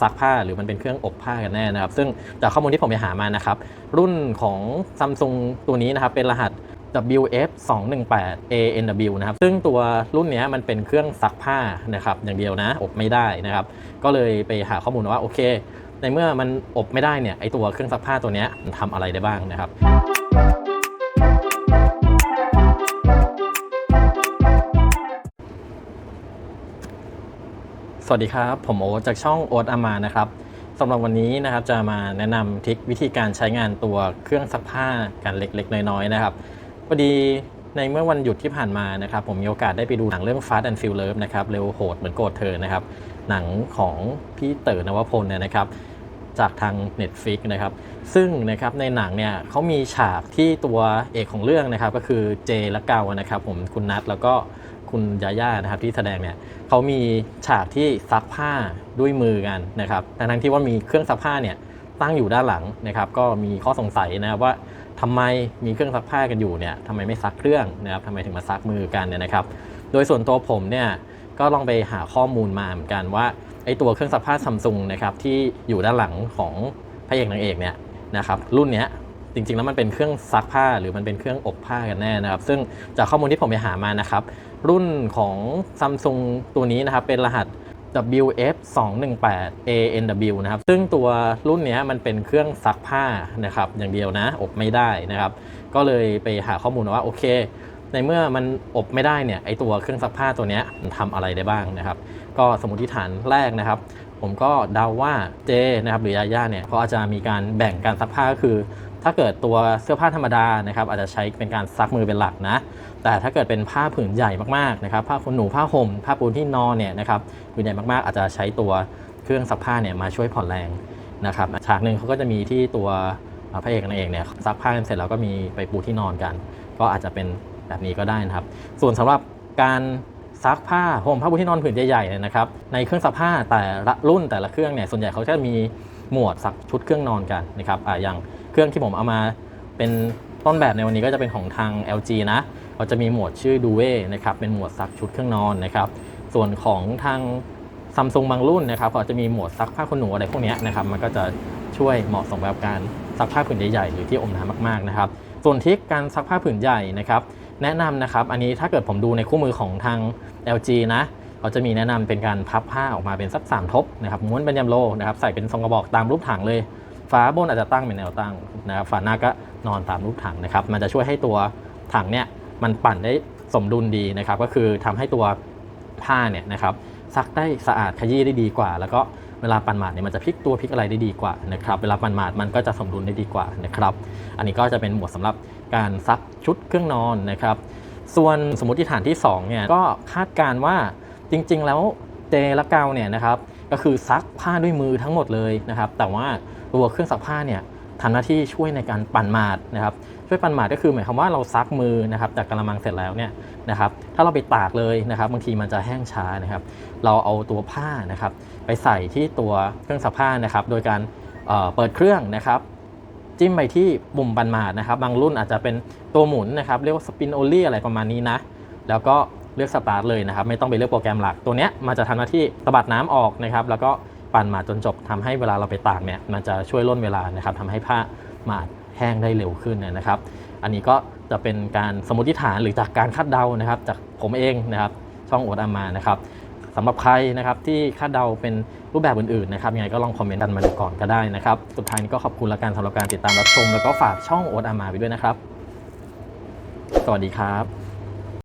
ซักผ้าหรือมันเป็นเครื่องอบผ้ากันแน่นะครับ ซึ่งจากข้อมูลที่ผมไปหามานะครับ รุ่นของ Samsung ตัวนี้นะครับ เป็นรหัส WF 2 1 8 ANW นะครับ ซึ่งตัวรุ่นนี้มันเป็นเครื่องซักผ้านะครับ อย่างเดียวนะ อบไม่ได้นะครับ ก็เลยไปหาข้อมูลว่าโอเค ในเมื่อมันอบไม่ได้เนี่ยไอตัวเครื่องซักผ้าตัวนี้มันทำอะไรได้บ้างนะครับ วัสดีครับ ผมโอ๊ตจากช่องโอ๊ตอามานะครับสำหรับวันนี้นะครับจะมาแนะนำทิควิธีการใช้งานตัวเครื่องซักผ้ากันเล็กๆ น้อยๆนะครับพอดีในเมื่อวันหยุดที่ผ่านมานะครับผมมีโอกาสได้ไปดูหนังเรื่อง Fast and Furious Love นะครับเร็วโหดเหมือนโกรธเธอนะครับหนังของพี่เต๋อนวพลเนี่ยนะครับจากทาง Netflix นะครับซึ่งนะครับในหนังเนี่ยเขามีฉากที่ตัวเอกของเรื่องนะครับก็คือเจและเกานะครับผมคุณนัทแล้วก็ คุณยาย่านะครับที่แสดงเนี่ยเขามีฉากที่ซักผ้าด้วยมือกันนะครับทั้งทั้งๆที่ว่ามีเครื่องซักผ้าเนี่ยตั้งอยู่ด้านหลังนะครับ ก็มีข้อสงสัยนะครับว่าทำไมมีเครื่องซักผ้ากันอยู่เนี่ยทำไมไม่ซักเครื่องนะครับทำไมถึงมาซักมือกันเนี่ยนะครับ โดยส่วนตัวผมเนี่ยก็ลองไปหาข้อมูลมาเหมือนกันว่าไอตัวเครื่องซักผ้าซัมซุงนะครับที่อยู่ด้านหลังของพระเอกนางเอกเนี่ยนะครับรุ่นเนี้ยจริงๆแล้วมันเป็นเครื่องซักผ้าหรือมันเป็นเครื่องอบผ้ากันแน่นะครับ ซึ่งจากข้อมูลที่ผมไปหามานะครับ รุ่นของ Samsung ตัวนี้นะครับ เป็นรหัส WF 2 1 8 ANW นะครับ ซึ่งตัวรุ่นนี้มันเป็นเครื่องซักผ้านะครับ อย่างเดียวนะ อบไม่ได้นะครับ ก็เลยไปหาข้อมูลว่า โอเค ในเมื่อมันอบไม่ได้เนี่ยไอตัวเครื่องซักผ้าตัวนี้มันทำอะไรได้บ้างนะครับ ก็สมมติฐานแรกนะครับ ผมก็เดาว่าเจนะครับหรือยาย่าเนี่ยเขาอาจจะมีการแบ่งการซักผ้าก็คือ ถ้าเกิดตัวเสื้อผ้าธรรมดานะครับอาจจะใช้เป็นการซักมือเป็นหลักนะ แต่ถ้าเกิดเป็นผ้าผืนใหญ่มากๆนะครับผ้าขนหนูผ้าห่มผ้าปูที่นอนเนี่ยนะครับผืนใหญ่มากๆ อาจจะใช้ตัวเครื่องซักผ้าเนี่ยมาช่วยผ่อนแรงนะครับฉากหนึ่งเขาก็จะมีที่ตัวพระเอกนางเอกเนี่ยซักผ้ากันเสร็จแล้วก็มีไปปูที่นอนกัน ก็อาจจะเป็นแบบนี้ก็ได้นะครับ ส่วนสำหรับการซักผ้าห่มผ้าปูที่นอนผืนใหญ่ๆเนี่ยนะครับในเครื่องซักผ้าแต่ละรุ่นแต่ละเครื่องเนี่ยส่วนใหญ่เขาจะมีหมวดซักชุดเครื่องนอนกันนะครับอ่าอย่าง เครื่องที่ผมเอามาเป็นต้นแบบในวันนี้ก็จะเป็นของทาง LG นะเราจะมีหมวดชื่อ d u e นะครับเป็นหมวดซักชุดเครื่องนอนนะครับส่วนของทางซัมซุงบางรุ่นนะครับก็จะมีหมวดซักผ้าขนหนูอะไรพวกนี้นะครับมันก็จะช่วยเหมาะสมกับการซักผ้าผืนใหญ่ๆหรือที่อมน้ำมากๆนะครับส่วนทริคการซักผ้าผืนใหญ่นะครับแนะนำนะครับอันนี้ถ้าเกิดผมดูในคู่มือของทาง LG นะเขาจะมีแนะนำเป็นการพับผ้าออกมาเป็นสักสามทบนะครับม้วนเป็นยำโลนะครับใส่เป็นทรงกระบอกตามรูปถังเลย ฝาบนอาจจะตั้งเป็นแนวตั้งนะครับฝาหน้าก็นอนตามรูปถังนะครับ มันจะช่วยให้ตัวถังเนี่ยมันปั่นได้สมดุลดีนะครับ ก็คือทำให้ตัวผ้าเนี่ยนะครับซักได้สะอาดขยี้ได้ดีกว่า แล้วก็เวลาปั่นหมาดเนี่ยมันจะพลิกตัวพลิกอะไรได้ดีกว่านะครับ เวลาปั่นหมาดมันก็จะสมดุลได้ดีกว่านะครับ อันนี้ก็จะเป็นหมวดสำหรับการซักชุดเครื่องนอนนะครับ ส่วนสมมติฐานที่2เนี่ยก็คาดการณ์ว่าจริง ๆ แล้วเจและเกาเนี่ยนะครับ ก็คือซักผ้าด้วยมือทั้งหมดเลยนะครับ แต่ว่าตัวเครื่องซักผ้าเนี่ยทำหน้าที่ช่วยในการปั่นหมาดนะครับช่วยปั่นหมาดก็คือหมายความว่าเราซักมือนะครับจากกระมังเสร็จแล้วเนี่ยนะครับถ้าเราไปตากเลยนะครับบางทีมันจะแห้งช้านะครับ เราเอาตัวผ้านะครับไปใส่ที่ตัวเครื่องซักผ้านะครับ โดยการเเปิดเครื่องนะครับ จิ้มไปที่ปุ่มปั่นหมาดนะครับ บางรุ่นอาจจะเป็นตัวหมุนนะครับเรียกว่าสปินโอลี่อะไรประมาณนี้นะแล้วก็ เลือกสตาร์ทเลยนะครับไม่ต้องไปเลือกโปรแกรมหลักตัวเนี้ยมันจะทำหน้าที่ตบัดน้ำออกนะครับแล้วก็ปั่นมาจนจบทำให้เวลาเราไปตากเนี่ยมันจะช่วยล่นเวลานะครับทำให้ผ้าหมาดแห้งได้เร็วขึ้นนะครับ อันนี้ก็จะเป็นการสมมติฐานหรือจากการคาดเดานะครับ จากผมเองนะครับช่องโอดอามานะครับสำหรับใครนะครับที่คาดเดาเป็นรูปแบบอื่นๆนะครับยังไงก็ลองคอมเมนต์กันมาดูก่อนก็ได้นะครับ สุดท้ายนี้ก็ขอบคุณละการสำหรับการติดตามรับชม แล้วก็ฝากช่องโอดอามาไปด้วยนะครับ สวัสดีครับ